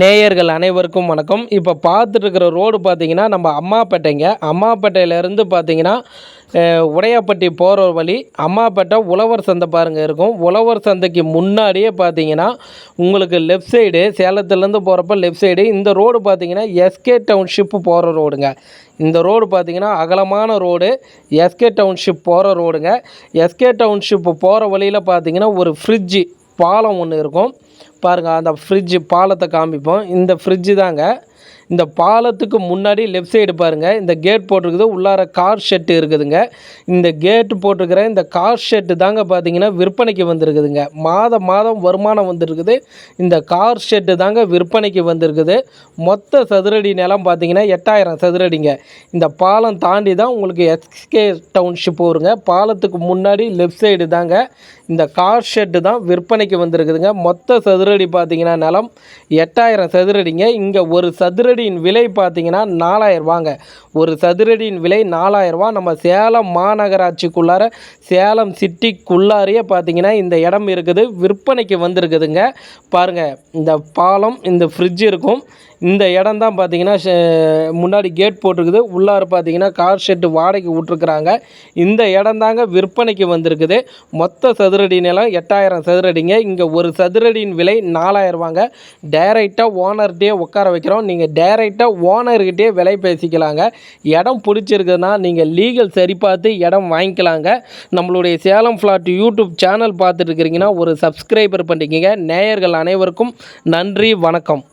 நேயர்கள் அனைவருக்கும் வணக்கம். இப்போ பார்த்துட்டு இருக்கிற ரோடு பார்த்தீங்கன்னா நம்ம அம்மாப்பேட்டைங்க. அம்மாப்பேட்டையிலேருந்து பார்த்திங்கன்னா உடையாப்பட்டி போகிற வழி. அம்மாப்பேட்டை உழவர் சந்தை பாருங்க இருக்கும். உழவர் சந்தைக்கு முன்னாடியே பார்த்தீங்கன்னா உங்களுக்கு லெஃப்ட் சைடு சேலத்துலேருந்து போகிறப்ப லெஃப்ட் சைடு இந்த ரோடு பார்த்தீங்கன்னா எஸ்கே டவுன்ஷிப்பு போகிற ரோடுங்க. இந்த ரோடு பார்த்தீங்கன்னா அகலமான ரோடு. எஸ்கே டவுன்ஷிப் போகிற ரோடுங்க. எஸ்கே டவுன்ஷிப் போகிற வழியில் பார்த்தீங்கன்னா ஒரு ஃப்ரிட்ஜு பாலம் ஒன்று இருக்கும். பாருங்கள் அந்த ஃப்ரிட்ஜு பாலத்தை காமிப்போம். இந்த ஃப்ரிட்ஜு தாங்க இந்த பாலத்துக்கு முன்னாடி லெஃப்ட் சைடு பாருங்கள் இந்த கேட் போட்டிருக்குது. உள்ளார கார் ஷெட்டு இருக்குதுங்க. இந்த கேட்டு போட்டிருக்கிற இந்த கார் ஷெட்டு தாங்க பார்த்தீங்கன்னா விற்பனைக்கு வந்திருக்குதுங்க. மாதம் மாதம் வருமானம் வந்திருக்குது. இந்த கார் ஷெட்டு தாங்க விற்பனைக்கு வந்திருக்குது. மொத்த சதுரடி நிலம் பார்த்தீங்கன்னா எட்டாயிரம் சதுரடிங்க. இந்த பாலம் தாண்டி தான் உங்களுக்கு எஸ்கே டவுன்ஷிப் வருங்க பாலத்துக்கு முன்னாடி லெஃப்ட் சைடு தாங்க இந்த கார் ஷெட்டு தான் விற்பனைக்கு வந்திருக்குதுங்க. மொத்த சதுரடி பார்த்தீங்கன்னா நிலம் எட்டாயிரம் சதுரடிங்க. இங்கே ஒரு சதுரடி சதுரடியின் விலை பார்த்தீங்கன்னா நாலாயிரரூபாங்க ஒரு சதுரடியின் விலை நாலாயிரம் நம்ம சேலம் மாநகராட்சிக்குள்ளார சேலம் சிட்டிக்குள்ளாரையே பார்த்தீங்கன்னா இந்த இடம் இருக்குது. விற்பனைக்கு வந்திருக்குதுங்க. பாருங்கள் இந்த பாலம் இந்த ஃப்ரிட்ஜ் இருக்கும். இந்த இடம் தான் பார்த்தீங்கன்னா முன்னாடி கேட் போட்டிருக்குது. உள்ளார பார்த்தீங்கன்னா கார் ஷெட்டு வாடகைக்கு விட்ருக்குறாங்க இந்த இடம் தாங்க விற்பனைக்கு வந்திருக்குது. மொத்த சதுரடி நிலம் எட்டாயிரம் சதுரடிங்க. இங்கே ஒரு சதுரடியின் விலை நாலாயிரரூபாங்க டைரெக்டாக ஓனர்கிட்டே உட்கார வைக்கிறோம். நீங்கள் டைரெக்டாக ஓனர்கிட்டே விலை பேசிக்கலாங்க. இடம் பிடிச்சிருக்குதுன்னா நீங்கள் லீகல் சரி பார்த்து இடம் வாங்கிக்கலாங்க. நம்மளுடைய சேலம் ஃப்ளாட் யூடியூப் சேனல் பார்த்துட்டு இருக்கிறீங்கன்னா ஒரு சப்ஸ்கிரைபர் பண்ணிக்கிங்க. நேயர்கள் அனைவருக்கும் நன்றி வணக்கம்.